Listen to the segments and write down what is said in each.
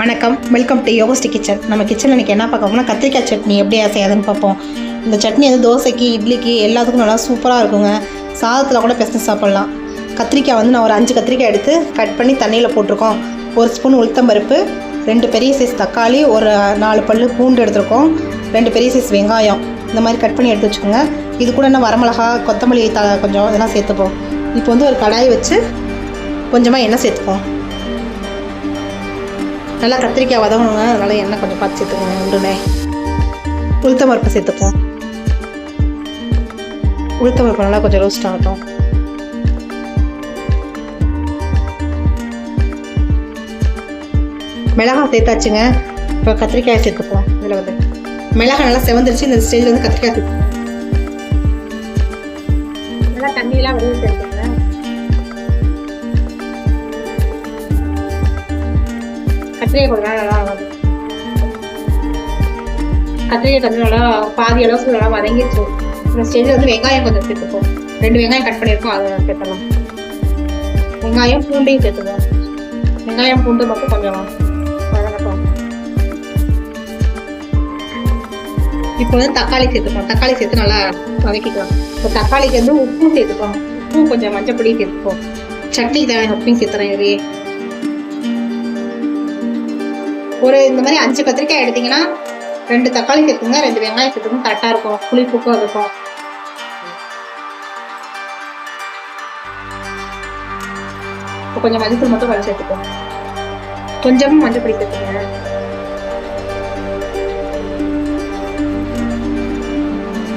வணக்கம். Welcome to யோகஸ்டி kitchen நம்ம கிச்சனில் இன்றைக்கி என்ன பார்க்க போனால் கத்திரிக்காய் சட்னி எப்படி செய்யாதுன்னு பார்ப்போம். இந்த சட்னி வந்து தோசைக்கு இட்லிக்கு எல்லாத்துக்கும் நல்லா சூப்பராக இருக்குங்க. சாதத்தில் கூட பிசைஞ்சு சாப்பிட்லாம். கத்திரிக்காய் வந்து நான் ஒரு அஞ்சு கத்திரிக்காய் எடுத்து கட் பண்ணி தண்ணியில் போட்டிருக்கோம். ஒரு ஸ்பூன் உளுத்தம்பருப்பு ரெண்டு பெரிய சைஸ் தக்காளி ஒரு நாலு பல் பூண்டு எடுத்திருக்கோம். ரெண்டு பெரிய சைஸ் வெங்காயம். இந்த மாதிரி கட் பண்ணி எடுத்து வச்சுக்கோங்க. இது கூட என்ன வரமிளகா கொத்தமல்லி த கொஞ்சம் இதெல்லாம் சேர்த்துப்போம். இப்போ வந்து ஒரு கடாய் வச்சு கொஞ்சமாக எண்ணெய் சேர்த்துப்போம். நல்லா கத்திரிக்காய் வதங்கணுங்க அதனால் எண்ணெய் கொஞ்சம் பார்த்து சேர்த்துக்கோங்க உடனே உளுத்தம் பருப்பு சேர்த்துப்போம். உளுத்த பருப்பு நல்லா கொஞ்சம் ரோஸ்ட் ஆகட்டும். மிளகாய் சேர்த்தாச்சுங்க. இப்போ கத்திரிக்காய் சேர்த்துப்போம் இதில் வந்து. மிளகாய் நல்லா செவந்துருச்சு இந்த ஸ்டேஜில் வந்து கத்திரிக்காய் சேர்த்துப்போம். நல்லா தண்ணியெல்லாம் வெளியே சேர்த்துங்க கத்திரிக்காய் கொஞ்சம் நேரம் நல்லா வதங்கும். கத்திரிக்காய் கொஞ்சம் நல்லா பாதி அளவுக்கு நல்லா வதங்கிடுச்சு இந்த ஸ்டேஜில் வந்து வெங்காயம் கொஞ்சம் சேர்த்துப்போம். ரெண்டு வெங்காயம் கட் பண்ணியிருக்கோம் அதை சேர்த்துக்கலாம் வெங்காயம் பூண்டையும் சேர்த்துப்போம். வெங்காயம் பூண்டு மட்டும் கொஞ்சம் வதங்கட்டும். இப்போ வந்து தக்காளி சேர்த்துப்போம். தக்காளி சேர்த்து நல்லா வதக்கிக்கலாம். இப்போ தக்காளிக்கு வந்து உப்பும் சேர்த்துப்போம். உப்பும் கொஞ்சம் மஞ்சப்பொடியும் சேர்த்துப்போம். சட்னி தேவையான உப்பையும் சேர்த்துறேன் இதுலேயே. ஒரு இந்த மாதிரி அஞ்சு கத்திரிக்காய் எடுத்தீங்கன்னா ரெண்டு தக்காளி சேர்த்துங்க ரெண்டு வெங்காயம் சேர்த்துங்க கரெக்டாக இருக்கும். புளிப்புக்கும் இருக்கும். இப்போ கொஞ்சம் மஞ்சள் மட்டும் கொஞ்சம் சேர்த்துக்கோங்க கொஞ்சமும் மஞ்சள் பொடி சேர்த்துங்க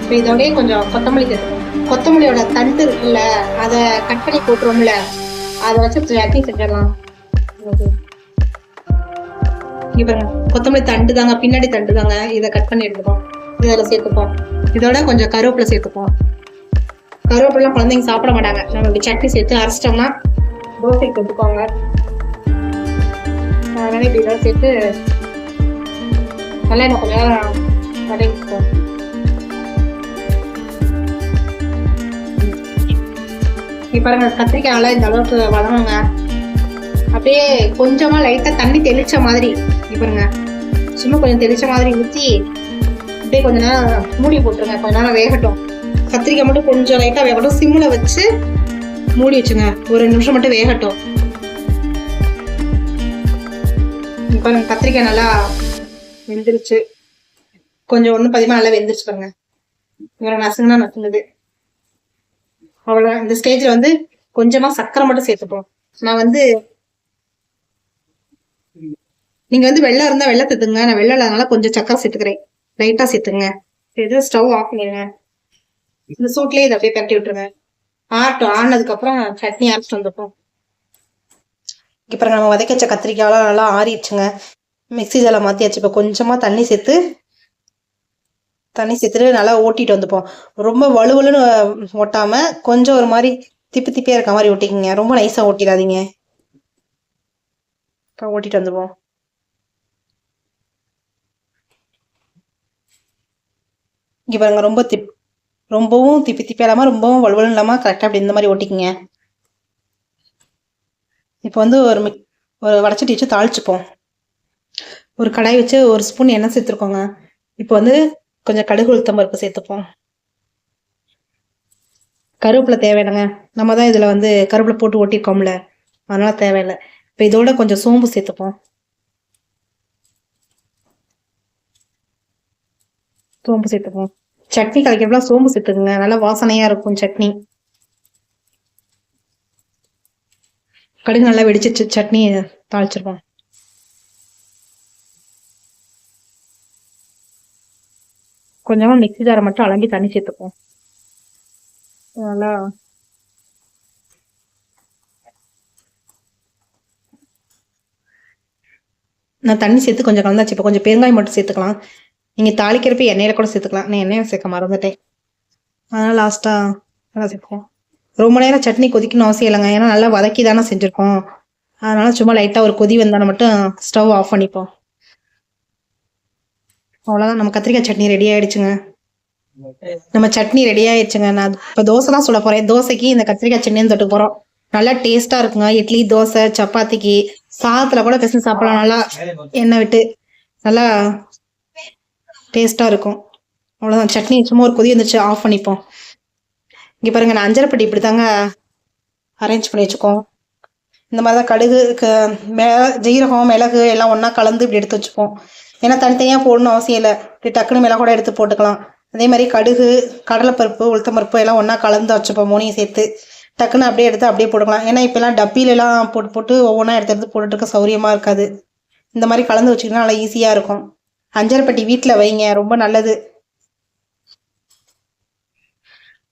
இப்போ இதோடய கொஞ்சம் கொத்தமல்லி சேர்த்துக்கோங்க. கொத்தமல்லியோட தண்டு இருக்குல்ல அதை கட் பண்ணி போட்டுருவோம்ல அதை வச்சு சட்னி செஞ்சிடலாம். ஓகே இப்போ கொத்தமல்லி தண்டு தாங்க பின்னாடி தண்டு தாங்க இதை கட் பண்ணி எடுத்துப்போம். இதில் சேர்த்துப்போம். இதோட கொஞ்சம் கருவேப்பிலை சேர்த்துப்போம். கருவேப்பிலாம் குழந்தைங்க சாப்பிட மாட்டாங்க. நம்ம இப்படி சட்னி சேர்த்து அரைச்சிட்டோம்னா தோசைக்கு கொடுத்துக்கோங்க. அதனால இப்படி இதெல்லாம் சேர்த்து நல்லா எனக்கு கொஞ்சம் நேரம் வதங்கிப்போம் இப்போ பாருங்க கத்திரிக்காய் நல்லா இந்த அளவுக்கு வதங்குங்க. அப்படியே கொஞ்சமா லைட்டா தண்ணி தெளிச்ச மாதிரி. பாருங்க. சும்மா கொஞ்சம் தெளிச்ச மாதிரி ஊற்றி அப்படியே கொஞ்ச நேரம் மூடி போட்டுருங்க. கொஞ்ச நேரம் வேகட்டும். கத்திரிக்காய் மட்டும் கொஞ்சம் லைட்டாக வேகட்டும். சிம்மில் வச்சு மூடி வச்சுங்க. ஒரு ரெண்டு நிமிஷம் மட்டும் வேகட்டும். இங்க பாருங்க கத்திரிக்காய் நல்லா வெந்துருச்சு. கொஞ்சம் ஒன்றும் பதிமா நல்லா வெந்துருச்சு பாருங்க. இவரை நசுங்கன்னா நசுங்குது. அவ்வளோ இந்த ஸ்டேஜில் வந்து கொஞ்சமாக சக்கரை மட்டும் சேர்த்துப்போம். நான் வந்து நீங்கள் வந்து வெள்ளம் இருந்தால் வெள்ளம் சேர்த்துங்க நான் வெள்ளம் இல்லாதனால கொஞ்சம் சக்கரை சேர்த்துக்கிறேன். லைட்டாக சேர்த்துங்க. இது ஸ்டவ் ஆஃப் பண்ணிடுங்க. இந்த சூட்லேயே இதை அப்படியே பரட்டி விட்டுருங்க. ஆட்டும் ஆனதுக்கப்புறம் சட்னி அரைச்சிட்டு வந்துப்போம் இப்போ நம்ம வதக்கி வச்ச கத்திரிக்காயெல்லாம் நல்லா ஆறிடுச்சுங்க. மிக்ஸி ஜால மாற்றியாச்சு இப்போ கொஞ்சமாக தண்ணி சேர்த்து தண்ணி சேர்த்துட்டு நல்லா ஓட்டிட்டு வந்துப்போம். ரொம்ப வலுவலுன்னு ஓட்டாமல் கொஞ்சம் ஒரு மாதிரி திப்பி திப்பியாக இருக்க மாதிரி ஓட்டிக்கிங்க. ரொம்ப நைஸாக ஓட்டிடாதீங்க. இப்போ ஓட்டிட்டு வந்துப்போம் இங்கே பாருங்க ரொம்ப திப் ரொம்பவும் திப்பி திப்பி இல்லாமல் ரொம்பவும் வலுவலும் இல்லாமல் கரெக்டாக அப்படி இந்த மாதிரி ஓட்டிக்கிங்க. இப்போ வந்து ஒரு மிக் ஒரு வடச்சட்டி வச்சு தாளிச்சுப்போம். ஒரு கடாய் வச்சு ஒரு ஸ்பூன் எண்ணெய் சேர்த்துருக்கோங்க. இப்போ வந்து கொஞ்சம் கடுகு உளுத்தம் பருப்பு சேர்த்துப்போம். கருவேப்பிலை தேவையில்லைங்க. நம்ம தான் இதில் வந்து கருவேப்பிலை போட்டு ஓட்டியிருக்கோம்ல. அதனால் தேவையில்லை. இப்போ இதோட கொஞ்சம் சோம்பு சேர்த்துப்போம். சோம்பு சேர்த்துப்போம். சட்னி கலைக்கிறப்பலாம் சோம்பு சேர்த்துக்குங்க நல்லா வாசனையா இருக்கும் சட்னி. கடுகு நல்லா வெடிச்சிச்சு சட்னி தாளிச்சிருப்போம் கொஞ்சமா மிக்ஸி ஜாரை மட்டும் அலம்பி தண்ணி சேர்த்துப்போம் நல்லா நான் தண்ணி சேர்த்து கொஞ்சம் கலந்தாச்சு. இப்போ கொஞ்சம் பெருங்காயம் மட்டும் சேர்த்துக்கலாம். நீங்கள் தாளிக்கிறப்ப எண்ணெயில் கூட சேர்த்துக்கலாம். நான் எண்ணெயை சேர்க்க மறந்துட்டேன். அதனால் லாஸ்ட்டாக நல்லா சேர்ப்போம் ரொம்ப நேரம் சட்னி கொதிக்கணும் அவசியம் இல்லைங்க. ஏன்னா நல்லா வதக்கி தானே செஞ்சுருக்கோம். அதனால் சும்மா லைட்டாக ஒரு கொதி வந்தால் மட்டும் ஸ்டவ் ஆஃப் பண்ணிப்போம். அவ்வளோதான் நம்ம கத்திரிக்காய் சட்னி ரெடி ஆயிடுச்சுங்க. நம்ம சட்னி ரெடி ஆயிடுச்சுங்க. நான் இப்போ தோசை தான் சொல்ல போகிறேன் தோசைக்கு இந்த கத்திரிக்காய் சட்னின்னு தொட்டு போகிறோம் நல்லா டேஸ்ட்டாக இருக்குங்க. இட்லி தோசை சப்பாத்திக்கு சாதத்தில் கூட பிசைஞ்சு சாப்பிடலாம். நல்லா எண்ணெய் விட்டு நல்லா டேஸ்ட்டாக இருக்கும். அவ்வளோதான் சட்னி சும்மா ஒரு கொதி வந்துச்சு ஆஃப் பண்ணிப்போம். இங்கே பாருங்கள் நான் அஞ்சரைப்பட்டி இப்படி தாங்க அரேஞ்ச் பண்ணி வச்சுக்கோம். இந்த மாதிரி தான் கடுகு க- மெ ஜீரகம் மிளகு எல்லாம் ஒன்றா கலந்து இப்படி எடுத்து வச்சுப்போம். ஏன்னா தனித்தனியாக போடணும் அவசியம் இல்லை. இப்படி டக்குன்னு மிளகு கூட எடுத்து போட்டுக்கலாம். அதே மாதிரி கடுகு கடலைப்பருப்பு உளுத்தம்பருப்பு எல்லாம் ஒன்றா கலந்து வச்சுப்போம் மூணையும் சேர்த்து. டக்குன்னு அப்படியே எடுத்து அப்படியே போட்டுக்கலாம். ஏன்னா இப்போலாம் டப்பிலெலாம் போட்டு போட்டு ஒவ்வொன்றா எடுத்து எடுத்து போட்டுட்டு இருக்க சௌரியமாக இருக்காது. இந்த மாதிரி கலந்து வச்சுக்கிட்டா நல்லா ஈஸியாக இருக்கும். அஞ்சர்பட்டி வீட்டில் வைங்க ரொம்ப நல்லது.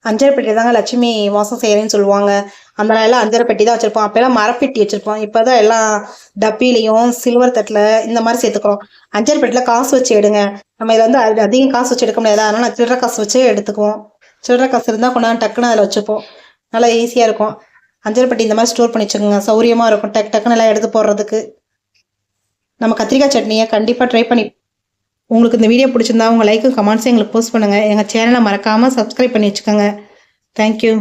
அஞ்சரைப்பட்டி தாங்க லட்சுமி வாசம் செய்கிறேன்னு சொல்லுவாங்க. அந்த நாளெல்லாம் அஞ்சரைப்பட்டி தான் வச்சுருப்போம். அப்போல்லாம் மரப்பெட்டி வச்சுருப்போம். இப்போ தான் எல்லாம் டப்பிலையும் சில்வர் தட்டில் இந்த மாதிரி சேர்த்துக்கிறோம். அஞ்சரைப்பட்டியில் காசு வச்சு எடுங்க. நம்ம இதில் வந்து அதிகம் காசு வச்சு எடுக்க முடியாது. அதனால் சில்லற காசு வச்சு எடுத்துக்குவோம். சில்லறை காசு இருந்தால் கொண்டாந்து டக்குன்னு அதில் வச்சுப்போம். நல்லா ஈஸியாக இருக்கும். அஞ்சரைப்பட்டி இந்த மாதிரி ஸ்டோர் பண்ணி வச்சுக்கோங்க சௌரியமாக இருக்கும். டக் டக்குன்னு எல்லாம் எடுத்து போடுறதுக்கு. நம்ம கத்திரிக்காய் சட்னியை கண்டிப்பாக ட்ரை பண்ணி உங்களுக்கு இந்த வீடியோ பிடிச்சிருந்தா உங்கள் லைக்கும் கமெண்ட்ஸும் எங்களுக்கு போஸ்ட் பண்ணுங்கள் எங்கள் சேனலை மறக்காமல் சப்ஸ்கிரைப் பண்ணி வச்சுக்கோங்க. தேங்க்யூ